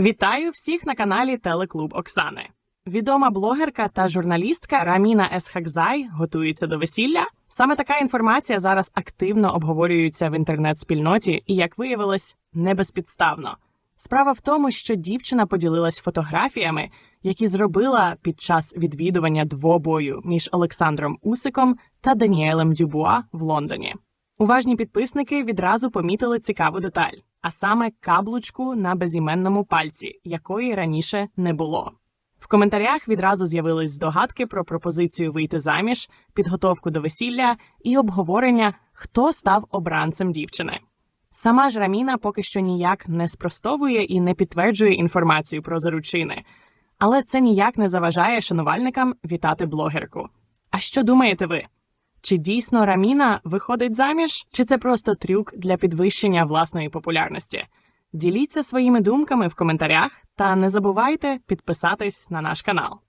Вітаю всіх на каналі Телеклуб Оксани. Відома блогерка та журналістка Раміна Есхакзай готується до весілля. Саме така інформація зараз активно обговорюється в інтернет-спільноті і, як виявилось, не безпідставно. Справа в тому, що дівчина поділилась фотографіями, які зробила під час відвідування двобою між Олександром Усиком та Даніелем Дюбуа в Лондоні. Уважні підписники відразу помітили цікаву деталь, а саме каблучку на безіменному пальці, якої раніше не було. В коментарях відразу з'явились здогадки про пропозицію вийти заміж, підготовку до весілля і обговорення, хто став обранцем дівчини. Сама ж Раміна поки що ніяк не спростовує і не підтверджує інформацію про заручини, але це ніяк не заважає шанувальникам вітати блогерку. А що думаєте ви? Чи дійсно Раміна виходить заміж, чи це просто трюк для підвищення власної популярності? Діліться своїми думками в коментарях та не забувайте підписатись на наш канал.